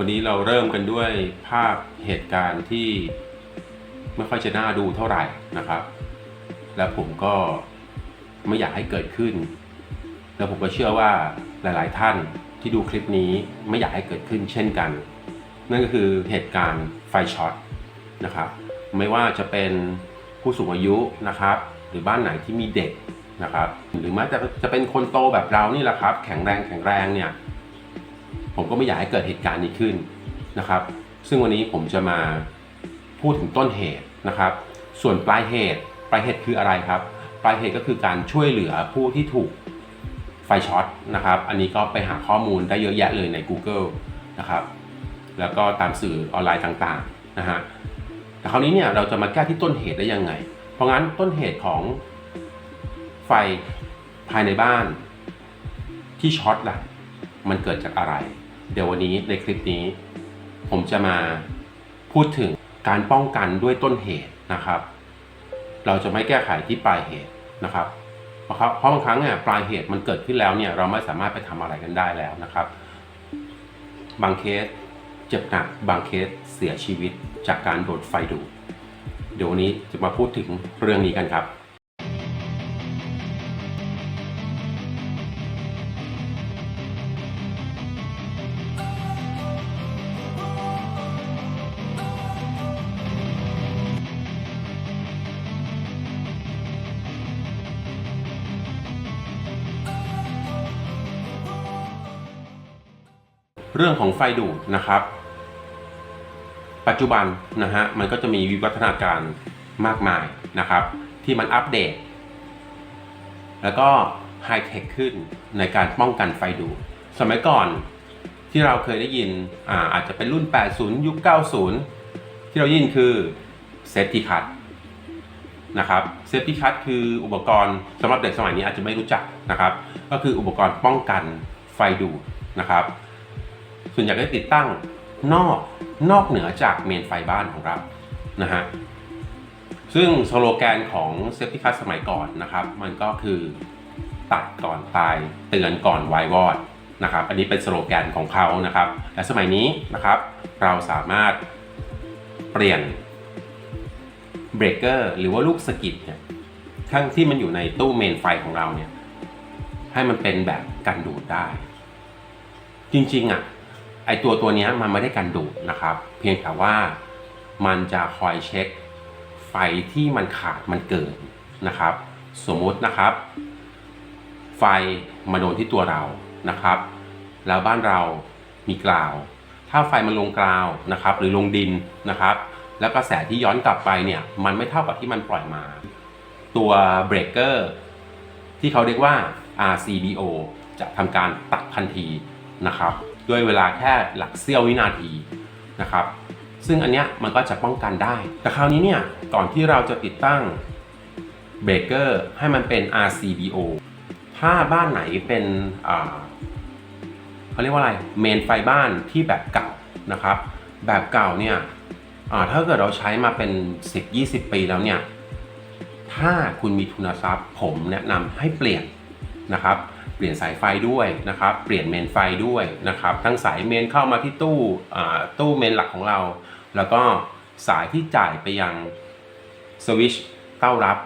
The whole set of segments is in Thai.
วันนี้เราเริ่มกันด้วยภาพเหตุการณ์ที่ไม่ค่อยจะน่าดูเท่าไหร่นะครับ แล้วผมก็ไม่อยากให้เกิดขึ้น แล้วผมก็เชื่อว่าหลาย ๆ ท่านที่ดูคลิปนี้ไม่อยากให้เกิดขึ้นเช่นกัน นั่นก็คือเหตุการณ์ไฟช็อตนะครับ ไม่ว่าจะเป็นผู้สูงอายุนะครับ หรือบ้านไหนที่มีเด็กนะครับ หรือแม้แต่จะเป็นคนโตแบบเรานี่แหละครับ แข็งแรงแข็งแรงเนี่ย ผมก็ไม่อยากให้เกิดเหตุการณ์นี้ขึ้นนะครับ ซึ่งวันนี้ผมจะมาพูดถึงต้นเหตุนะครับ ส่วนปลายเหตุปลายเหตุคืออะไรครับ ปลายเหตุก็คือการช่วยเหลือผู้ที่ถูกไฟช็อตนะครับ อันนี้ก็ไปหาข้อมูลได้เยอะแยะเลยใน Google นะครับ แล้วก็ตามสื่อออนไลน์ต่างๆนะฮะ แต่คราวนี้เนี่ยเราจะมาแก้ที่ต้นเหตุได้ยังไง เพราะงั้นต้นเหตุของไฟภายในบ้านที่ช็อตล่ะ มันเกิดจากอะไร เดี๋ยววันนี้ในคลิปนี้ ผมจะมาพูดถึงการป้องกันด้วยต้นเหตุนะครับ เราจะไม่แก้ไขที่ปลายเหตุนะครับ เพราะบเพราะบางครั้งเนี่ยปลายเหตุมันเกิดขึ้นแล้วเนี่ยเราไม่สามารถไปทำอะไรกันได้แล้วนะครับ บางเคสเจ็บหนักบางเคสเสียชีวิตจากการโดนไฟดูดเดี๋ยววันนี้จะมาพูดถึงเรื่องนี้กันครับ เรื่องของไฟดูดนะครับ ปัจจุบันนะฮะมันก็จะมีวิวัฒนาการมากมายนะครับ ที่มันอัปเดต แล้วก็ไฮเทคขึ้นในการป้องกันไฟดูดสมัยก่อนที่เราเคยได้ยินอาอาจจะเป็นรุ่น 80 ยุค 90 ที่เรายินคือเซฟตี้คัทนะครับเซฟตี้คัทคืออุปกรณ์สำหรับเด็กสมัยนี้อาจจะไม่รู้จักนะครับ ก็คืออุปกรณ์ป้องกันไฟดูดนะครับ ส่วนใหญ่ก็ติดตั้งนอกนอกเหนือจากเมนไฟบ้านของเรานะฮะซึ่งสโลแกนของเซฟตี้คัสสมัยก่อนนะครับ มันก็คือตัดก่อนตายเตือนก่อนไวายวอดนะครับ อันนี้เป็นสโลแกนของเขานะครับแต่สมัยนี้นะครับเราสามารถเปลี่ยนเบรกเกอร์หรือว่าลูกสกิดเนี่ยทั้งที่มันอยู่ในตู้เมนไฟของเราเนี่ยให้มันเป็นแบบกันดูดได้ จริงๆอะ ไอตัวตัวนี้มันไม่ได้กันดูดนะครับ เพียงแต่ว่ามันจะคอยเช็คไฟที่มันขาดมันเกิดนะครับ สมมุตินะครับ ไฟมาโดนที่ตัวเรานะครับ แล้วบ้านเรามีกราว ถ้าไฟมันลงกราวนะครับ หรือลงดินนะครับ แล้วกระแสที่ย้อนกลับไปเนี่ยมันไม่เท่ากับที่มันปล่อยมา ตัวเบรกเกอร์ที่เขาเรียกว่า RCBO จะทำการตัดทันทีนะครับ ด้วยเวลาแค่หลักเสี้ยววินาทีนะครับ ซึ่งอันเนี้ยมันก็จะป้องกันได้ แต่คราวนี้เนี่ยก่อนที่เราจะติดตั้งเบรกเกอร์ให้มันเป็น RCBO ถ้าบ้านไหนเป็นเขาเรียกว่าอะไรเมนไฟบ้านที่แบบเก่านะครับ แบบเก่าเนี่ยถ้าเกิดเราใช้มาเป็น 10-20 ปีแล้วเนี่ย ถ้าคุณมีทุนทรัพย์ผมแนะนำให้เปลี่ยนนะครับ เปลี่ยนสายไฟด้วยนะครับ เปลี่ยนเมนไฟด้วยนะครับ ทั้งสายเมนเข้ามาที่ตู้ตู้เมนหลักของเรา แล้วก็สายที่จ่ายไปยังสวิชเต้ารับ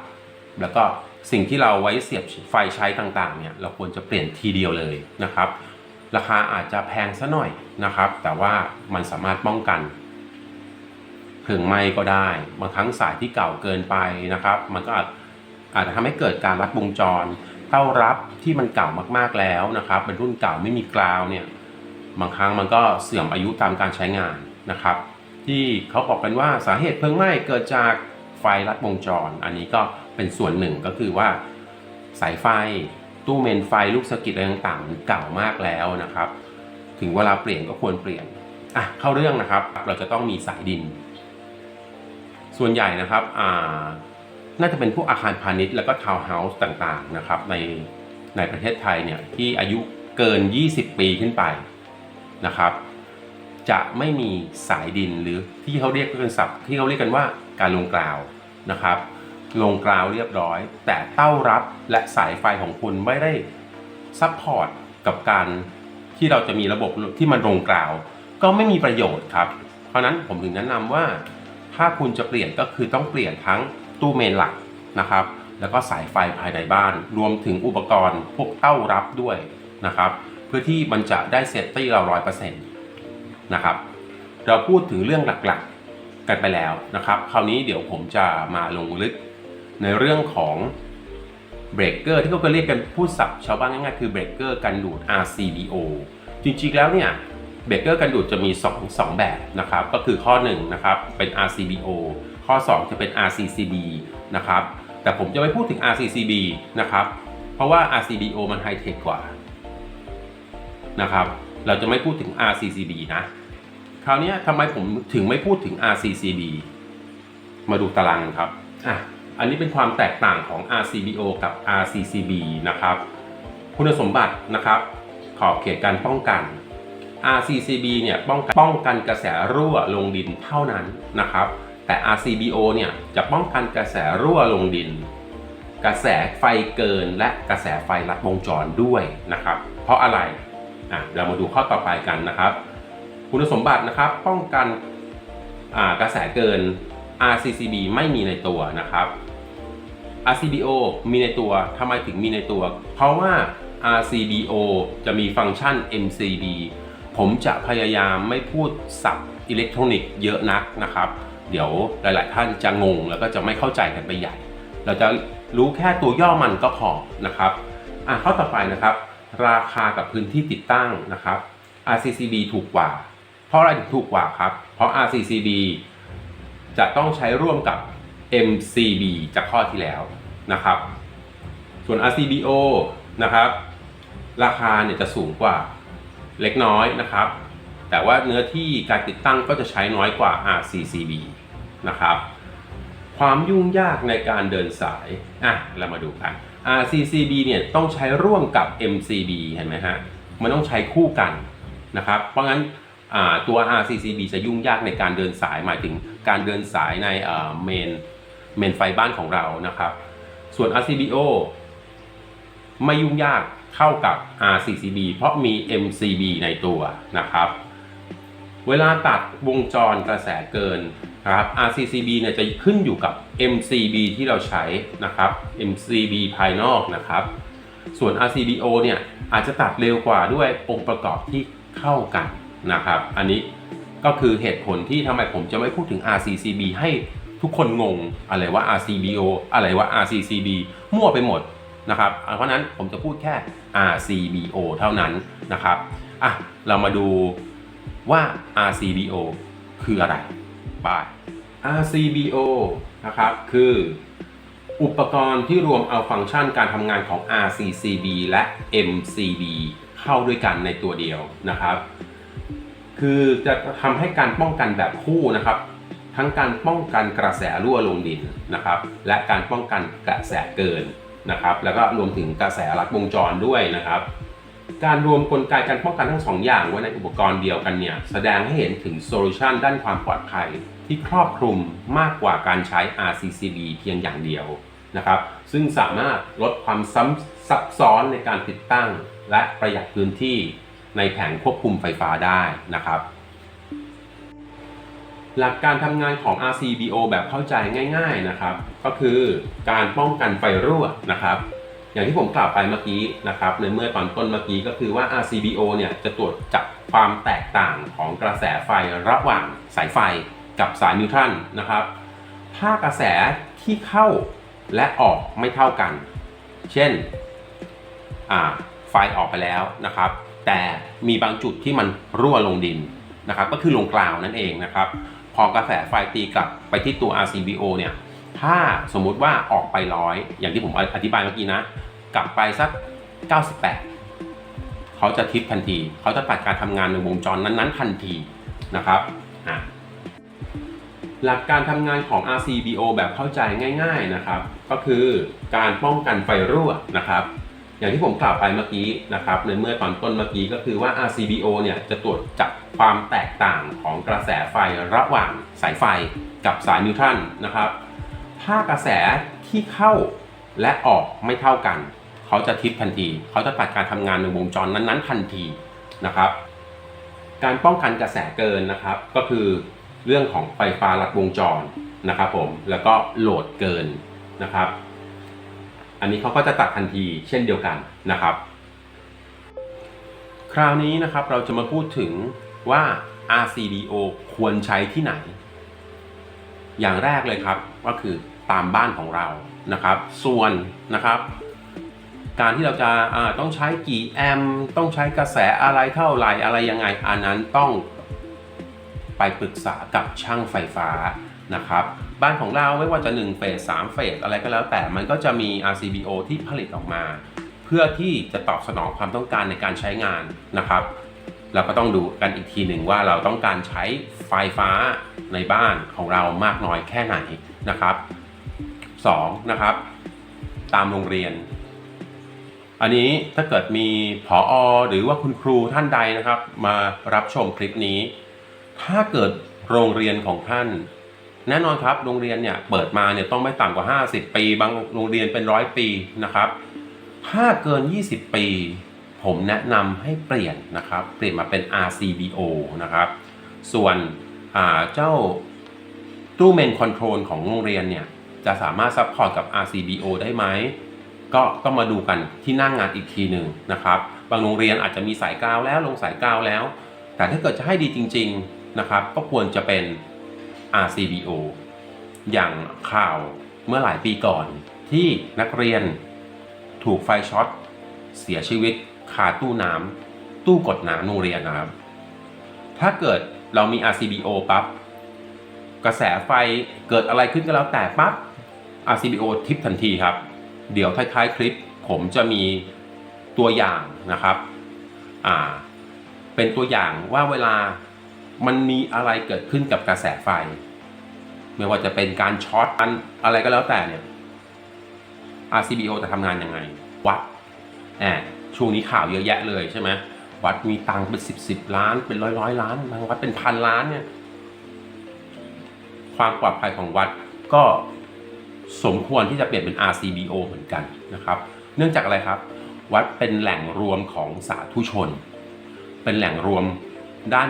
แล้วก็สิ่งที่เราไว้เสียบไฟใช้ต่างๆเนี่ยเราควรจะเปลี่ยนทีเดียวเลยนะครับ ราคาอาจจะแพงซะหน่อยนะครับ แต่ว่ามันสามารถป้องกันเพลิงไหม้ก็ได้ บางครั้งสายที่เก่าเกินไปนะครับ มันก็อาจอาจจะทำให้เกิดการลัดวงจร เต้ารับที่มันเก่ามากๆแล้วนะครับเป็นรุ่นเก่าไม่มีกราวเนี่ยบางครั้งมันก็เสื่อมอายุตามการใช้งานนะครับ ที่เขาบอกกันว่าสาเหตุเพลิงไหม้เกิดจากไฟลัดวงจร อันนี้ก็เป็นส่วนหนึ่งก็คือว่าสายไฟตู้เมนไฟลูกสะกิดอะไรต่างๆมันเก่ามากแล้วนะครับ ถึงเวลาเปลี่ยนก็ควรเปลี่ยนอะเข้าเรื่องนะครับ เราจะต้องมีสายดิน ส่วนใหญ่นะครับอ่า น่าจะเป็นพวกอาคารพาณิชย์แล้วก็ทาวน์เฮาส์ต่างๆนะครับในในประเทศไทยเนี่ยที่อายุเกิน 20 ปีขึ้นไปนะครับ จะไม่มีสายดินหรือที่เขาเรียกเป็นศัพท์ที่เขาเรียกกันว่าการลงกราวนะครับ ลงกราวเรียบร้อย แต่เต้ารับและสายไฟของคุณไม่ได้ซัพพอร์ตกับการที่เราจะมีระบบที่มันลงกราว ก็ไม่มีประโยชน์ครับ เพราะนั้นผมถึงแนะนำว่า ถ้าคุณจะเปลี่ยนก็คือต้องเปลี่ยนทั้ง ตู้เมนหลักนะครับ แล้วก็สายไฟภายในบ้าน รวมถึงอุปกรณ์พวกเต้ารับด้วยนะครับ เพื่อที่มันจะได้เซฟตี้เราร้อยเปอร์เซ็นต์นะครับ เราพูดถึงเรื่องหลักๆกันไปแล้วนะครับ คราวนี้เดี๋ยวผมจะมาลงลึกในเรื่องของเบรกเกอร์ที่เขาเคยเรียกกันพูดศัพท์ชาวบ้านง่ายๆคือเบรกเกอร์กันดูด RCBO จริงๆแล้วเนี่ยเบรกเกอร์กันดูดจะมี 2 2 แบบนะครับ ก็คือข้อ1นะครับเป็น RCBO ข้อ2จะเป็น RCCB นะครับแต่ผมจะไม่พูดถึง RCCB นะครับเพราะว่า RCBO มันไฮเทคกว่านะครับเราจะไม่พูดถึง RCCB นะคราวนี้ทำไมผมถึงไม่พูดถึง RCCB มาดูตารางครับอะอันนี้เป็นความแตกต่างของ RCBO กับ RCCB นะครับ คุณสมบัตินะครับ ขอบเขตการป้องกัน RCCB เนี่ยป้องกันป้องกันกระแสรั่วลงดินเท่านั้นนะครับ แต่ RCBO เนี่ยจะป้องกันกระแสรั่วลงดิน กระแสไฟเกินและกระแสไฟลัดวงจรด้วยนะครับ เพราะอะไรอะเรามาดูข้อต่อไปกันนะครับ คุณสมบัตินะครับป้องกันกระแสเกิน RCCB ไม่มีในตัวนะครับ RCBO มีในตัวทำไมถึงมีในตัว เพราะว่า RCBO จะมีฟังก์ชัน MCB ผมจะพยายามไม่พูดศัพท์อิเล็กทรอนิกส์เยอะนักนะครับ เดี๋ยวหลาย ๆ ท่านจะงงแล้วก็จะไม่เข้าใจกันไปใหญ่ เราจะรู้แค่ตัวย่อมันก็พอนะครับอะข้อต่อไปนะครับ ราคากับพื้นที่ติดตั้งนะครับ RCCB ถูกกว่า เพราะอะไรถึงถูกกว่าครับ เพราะ RCCB จะต้องใช้ร่วมกับ MCB จากข้อที่แล้วนะครับ ส่วน RCBO นะครับ ราคาเนี่ยจะสูงกว่าเล็กน้อยนะครับ แต่ว่าเนื้อที่การติดตั้งก็จะใช้น้อยกว่า RCCB นะครับ ความยุ่งยากในการเดินสาย อะ เรามาดูกัน RCCB เนี่ยต้องใช้ร่วมกับ MCB เห็นไหมฮะ มันต้องใช้คู่กันนะครับ เพราะงั้นตัว RCCB จะยุ่งยากในการเดินสายหมายถึงการเดินสายในเมนเมนไฟบ้านของเรานะครับ ส่วน RCBO ไม่ยุ่งยากเท่ากับ RCCB เพราะมี MCB ในตัวนะครับ เวลาตัดวงจรกระแสเกิน นะครับ RCCB เนี่ยจะขึ้นอยู่กับ MCB ที่เราใช้นะครับ MCB ภายนอกนะครับ ส่วน RCBO เนี่ยอาจจะตัดเร็วกว่าด้วยองค์ประกอบที่เข้ากันนะครับ อันนี้ก็คือเหตุผลที่ทำไมผมจะไม่พูดถึง RCCB ให้ทุกคนงงอะไรว่า RCBO อะไรว่า RCCB มั่วไปหมดนะครับ เพราะฉะนั้นผมจะพูดแค่ RCBO เท่านั้นนะครับ อะ เรามาดูว่า RCBO คืออะไร ไป RCBO นะครับคืออุปกรณ์ที่รวมเอาฟังก์ชันการทำงานของ RCCB และ MCB เข้าด้วยกันในตัวเดียวนะครับ คือจะทำให้การป้องกันแบบคู่นะครับ ทั้งการป้องกันกระแสรั่วลงดินนะครับ และการป้องกันกระแสเกินนะครับ แล้วก็รวมถึงกระแสลัดวงจรด้วยนะครับ การรวมกลไกการป้องกันทั้งสองอย่างไว้ในอุปกรณ์เดียวกันเนี่ยแสดงให้เห็นถึงโซลูชันด้านความปลอดภัย ที่ครอบคลุมมากกว่าการใช้ RCCB เพียงอย่างเดียวนะครับ ซึ่งสามารถลดความซ,ซับซ้อนในการติดตั้ง และประหยัดพื้นที่ในแผงควบคุมไฟฟ้าได้นะครับ หลักการทำงานของ RCBO แบบเข้าใจง่ายๆนะครับ ก็คือการป้องกันไฟรั่วนะครับ อย่างที่ผมกล่าวไปเมื่อกี้นะครับ ในเมื่อตอนต้นเมื่อกี้ก็คือว่า RCBO เนี่ยจะตรวจจับความแตกต่างของกระแสไฟระหว่างสายไฟ กับสายนิวทรัลนะครับ ถ้ากระแสที่เข้าและออกไม่เท่ากัน เช่นไฟออกไปแล้วนะครับ แต่มีบางจุดที่มันรั่วลงดินนะครับ ก็คือลงกลาวนั่นเองนะครับ พอกระแสไฟตีกลับไปที่ตัว RCBO เนี่ย ถ้าสมมุติว่าออกไปร้อยอย่างที่ผมอธิบายเมื่อกี้นะ กลับไปสัก 98 เขาจะทิปทันที เขาจะตัดการทำงานในวงจรนั้นๆ ทันทีนะครับอะ หลักการทำงานของ RCBO แบบเข้าใจง่าย ๆนะครับ ก็คือการป้องกันไฟรั่วนะครับ อย่างที่ผมกล่าวไปเมื่อกี้นะครับ ในเมื่อตอนต้นเมื่อกี้ก็คือว่า RCBO เนี่ยจะตรวจจับความแตกต่างของกระแสไฟระหว่างสายไฟกับสายนิวทรัลนะครับ ถ้ากระแสที่เข้าและออกไม่เท่ากัน เขาจะทิปทันที เขาจะตัดการทำงานในวงจรนั้นๆทันทีนะครับ การป้องกันกระแสเกินนะครับ ก็คือ เรื่องของไฟฟ้าลัดวงจรนะครับผมแล้วก็โหลดเกินนะครับ อันนี้เขาก็จะตัดทันทีเช่นเดียวกันนะครับ คราวนี้นะครับเราจะมาพูดถึงว่า RCDO ควรใช้ที่ไหน อย่างแรกเลยครับก็คือตามบ้านของเรานะครับ ส่วนนะครับ การที่เราจะอ่าต้องใช้กี่แอม ต้องใช้กระแสอะไรเท่าไหร่อะไรยังไง อันนั้นต้อง ไปปรึกษากับช่างไฟฟ้านะครับบ้านของเราไม่ว่าจะ1เฟส3เฟสอะไรก็แล้วแต่มันก็จะมี RCBO ที่ผลิตออกมา เพื่อที่จะตอบสนองความต้องการในการใช้งานนะครับ เราก็ต้องดูกันอีกทีหนึ่งว่าเราต้องการใช้ไฟฟ้าในบ้านของเรามากน้อยแค่ไหนนะครับ 2. นะครับ ตามโรงเรียน อันนี้ถ้าเกิดมีผออหรือว่าคุณครูท่านใดนะครับ มารับชมคลิปนี้ ถ้าเกิดโรงเรียนของท่าน แน่นอนครับโรงเรียนเนี่ยเปิดมาเนี่ยต้องไม่ต่ำกว่า 50 ปี บางโรงเรียนเป็นร้อยปีนะครับ ถ้าเกิน 20 ปี ผมแนะนำให้เปลี่ยนนะครับ เปลี่ยนมาเป็น RCBO นะครับ ส่วนเจ้าตู้เมนคอนโทรลของโรงเรียนเนี่ยจะสามารถซัพพอร์ตกับ RCBO ได้ไหม ก็ต้องมาดูกันที่นั่งงานอีกทีหนึ่งนะครับ บางโรงเรียนอาจจะมีสายกาวแล้วลงสายกาวแล้ว แต่ถ้าเกิดจะให้ดีจริง ๆ นะครับก็ควรจะเป็น RCBO อย่างข่าวเมื่อหลายปีก่อน ที่นักเรียนถูกไฟช็อตเสียชีวิตคาตู้น้ำตู้กดน้ำโรงเรียนนะครับ ถ้าเกิดเรามี RCBO ปั๊บกระแสไฟเกิดอะไรขึ้นก็แล้วแต่ปั๊บ RCBO ทิปทันทีครับ เดี๋ยวท้ายๆคลิปผมจะมีตัวอย่างนะครับ อ่า เป็นตัวอย่างว่าเวลา มันมีอะไรเกิดขึ้นกับกระแสไฟ ไม่ว่าจะเป็นการช็อตอันอะไรก็แล้วแต่เนี่ย RCBO จะทำงานยังไง วัดแอบช่วงนี้ข่าวเยอะแยะเลยใช่ไหมวัดมีตังค์เป็นสิบสิบล้าน เป็นร้อยร้อยล้านบางวัดเป็นพันล้านเนี่ย ความปลอดภัยของวัดก็สมควรที่จะเปลี่ยนเป็น RCBO เหมือนกันนะครับ เนื่องจากอะไรครับ วัดเป็นแหล่งรวมของสาธุชน เป็นแหล่งรวม ด้าน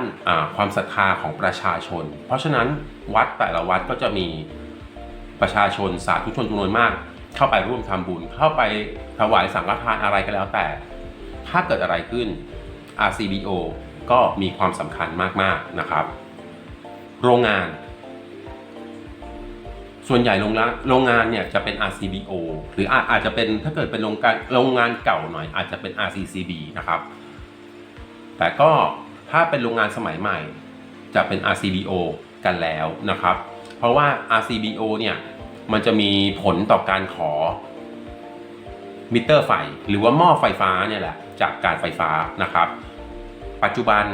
ความศรัทธาของประชาชน เพราะฉะนั้นวัดแต่ละวัดก็จะมีประชาชนสาธุชนจำนวนมาก เข้าไปร่วมทำบุญ เข้าไปถวายสังฆทานอะไรก็แล้วแต่ ถ้าเกิดอะไรขึ้น RCBO ก็มีความสำคัญมากๆนะครับ โรงงาน ส่วนใหญ่โรงงานโรงงานเนี่ยจะเป็น RCBO หรืออาอาจจะเป็นถ้าเกิดเป็นโรงงานโรงงานเก่าหน่อยอาจจะเป็น RCCB นะครับ แต่ก็ ถ้าเป็นโรงงานสมัยใหม่ จะเป็น RCBO กันแล้วนะครับ เพราะว่า RCBO เนี่ยมันจะมีผลต่อการขอมิเตอร์ไฟ หรือว่าหม้อไฟฟ้าเนี่ยแหละจากการไฟฟ้านะครับ ปัจจุบัน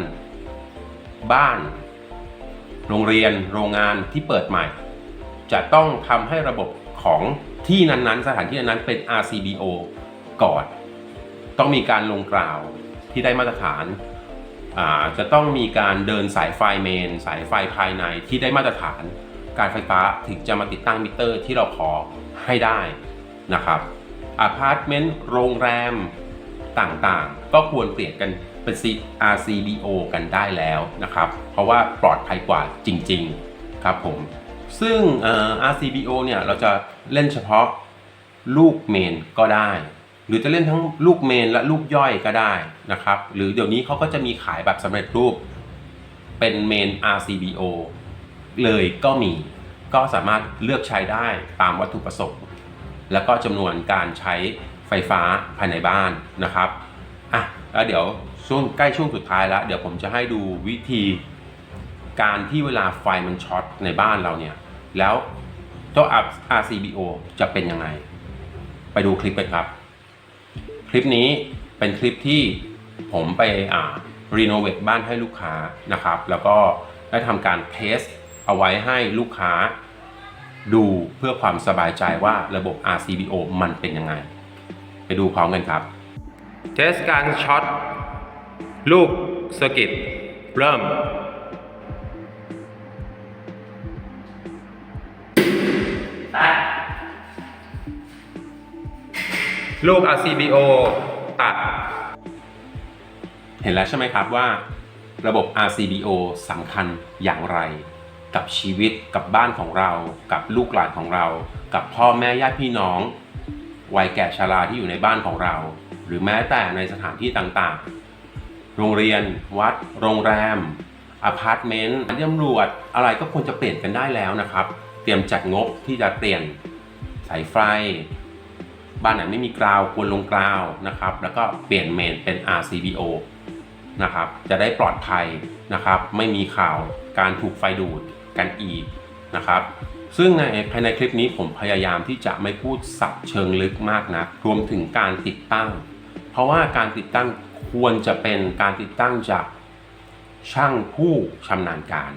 บ้าน โรงเรียนโรงงานที่เปิดใหม่ จะต้องทำให้ระบบของที่นั้นๆ สถานที่นั้นๆเป็น RCBO ก่อน ต้องมีการลงกล่าวที่ได้มาตรฐาน จะต้องมีการเดินสายไฟเมน สายไฟภายในที่ได้มาตรฐาน การไฟฟ้าถึงจะมาติดตั้งมิเตอร์ที่เราขอให้ได้นะครับอพาร์ตเมนต์โรงแรมต่างๆ ก็ควรเปลี่ยนกันเป็น RCBO กันได้แล้วนะครับ เพราะว่าปลอดภัยกว่าจริงๆครับผมซึ่ง RCBO เนี่ยเราจะเล่นเฉพาะลูกเมนก็ได้ หรือจะเล่นทั้งลูกเมนและลูกย่อยก็ได้นะครับ หรือเดี๋ยวนี้เขาก็จะมีขายแบบสำเร็จรูปเป็นเมน RCBO เลยก็มี ก็สามารถเลือกใช้ได้ตามวัตถุประสงค์ แล้วก็จำนวนการใช้ไฟฟ้าภายในบ้านนะครับอะแล้วเดี๋ยวช่วงใกล้ช่วงสุดท้ายแล้ว เดี๋ยวผมจะให้ดูวิธีการที่เวลาไฟมันช็อตในบ้านเราเนี่ย แล้วเจ้า RCBO จะเป็นยังไง ไปดูคลิปกันครับ คลิปนี้เป็นคลิปที่ผมไปอ่ารีโนเวทบ้านให้ลูกค้านะครับ แล้วก็ได้ทำการเทสเอาไว้ให้ลูกค้า ดูเพื่อความสบายใจว่าระบบ RCBO มันเป็นยังไง ไปดูพร้อมกันครับ เทสการช็อตลูกสกิตเริ่ม ลูก RCBO ตัด เห็นแล้วใช่ไหมครับว่า ระบบ RCBO สำคัญอย่างไร กับชีวิตกับบ้านของเรา กับลูกหลานของเรา กับพ่อแม่ญาติพี่น้อง วัยแก่ชราที่อยู่ในบ้านของเรา หรือแม้แต่ในสถานที่ต่างๆ โรงเรียน วัด โรงแรมอพาร์ตเมนต์ตำรวจอะไรก็ควรจะเปลี่ยนกันได้แล้วนะครับ เตรียมจัดงบที่จะเปลี่ยนสายไฟ บ้านไหนไม่มีกราวควรลงกราวนะครับ แล้วก็เปลี่ยนเมนเป็น RCBO นะครับ จะได้ปลอดภัยนะครับ ไม่มีข่าวการถูกไฟดูดกันอีกนะครับ ซึ่งในภายในคลิปนี้ผมพยายามที่จะไม่พูดสับเชิงลึกมากนะรวมถึงการติดตั้ง เพราะว่าการติดตั้งควรจะเป็นการติดตั้งจากช่างผู้ชำนาญการ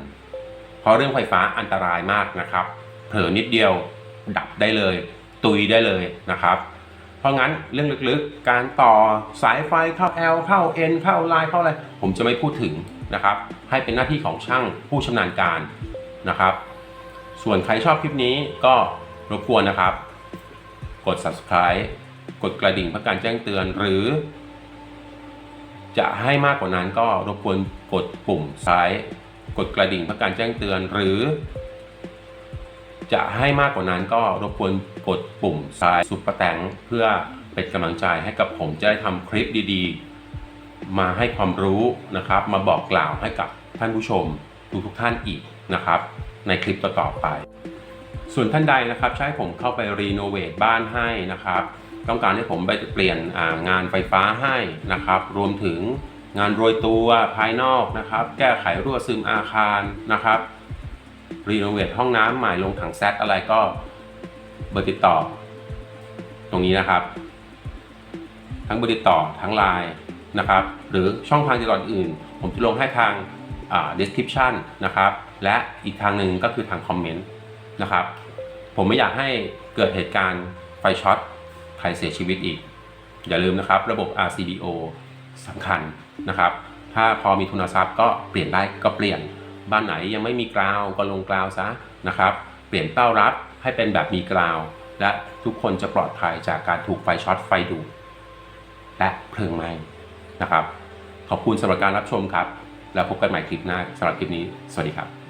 เพราะเรื่องไฟฟ้าอันตรายมากนะครับ เผลอนิดเดียวดับได้เลย ตุยได้เลยนะครับ เพราะงั้นเรื่องลึกๆ การต่อสายไฟเข้า L เข้า N เข้าไลน์เข้าอะไร ผมจะไม่พูดถึงนะครับ ให้เป็นหน้าที่ของช่างผู้ชำนาญการนะครับ ส่วนใครชอบคลิปนี้ก็รบกวนนะครับ กด subscribe กดกระดิ่งเพื่อการแจ้งเตือนหรือ จะให้มากกว่านั้นก็รบกวนกดปุ่มซ้าย กดกระดิ่งเพื่อการแจ้งเตือนหรือ จะให้มากกว่านั้นก็รบกวนกดปุ่มซ้ายซุปเปอร์แตงเพื่อเป็นกำลังใจให้กับผมจะได้ทำคลิปดีๆ มาให้ความรู้นะครับ มาบอกกล่าวให้กับท่านผู้ชมทุกทุกท่านอีกนะครับ ในคลิปต่อๆไป ส่วนท่านใดนะครับใช้ผมเข้าไปรีโนเวทบ้านให้นะครับ ต้องการให้ผมไปเปลี่ยนงานไฟฟ้าให้นะครับ รวมถึงงานโรยตัวภายนอกนะครับ แก้ไขรั่วซึมอาคารนะครับ รีโนเวทห้องน้ำใหม่ลงถังแซดอะไรก็เบอร์ติดต่อ ตรงนี้นะครับ ทั้งเบอร์ติดต่อทั้งไลน์นะครับ หรือช่องทางติดต่ออื่น ผมจะลงให้ทางอ่า description นะครับ และอีกทางหนึ่งก็คือทางคอมเมนต์นะครับ ผมไม่อยากให้เกิดเหตุการณ์ไฟช็อตใครเสียชีวิตอีก อย่าลืมนะครับ ระบบ RCBO สำคัญนะครับ ถ้าพอมีทุนทรัพย์ก็เปลี่ยนได้ก็เปลี่ยน บ้านไหนยังไม่มีกราวก็ลงกราวซะนะครับ เปลี่ยนเต้ารับให้เป็นแบบมีกราว และทุกคนจะปลอดภัยจากการถูกไฟช็อตไฟดูดและเพลิงไหม้นะครับ ขอบคุณสำหรับการรับชมครับ แล้วพบกันใหม่คลิปหน้าสำหรับคลิปนี้ สวัสดีครับ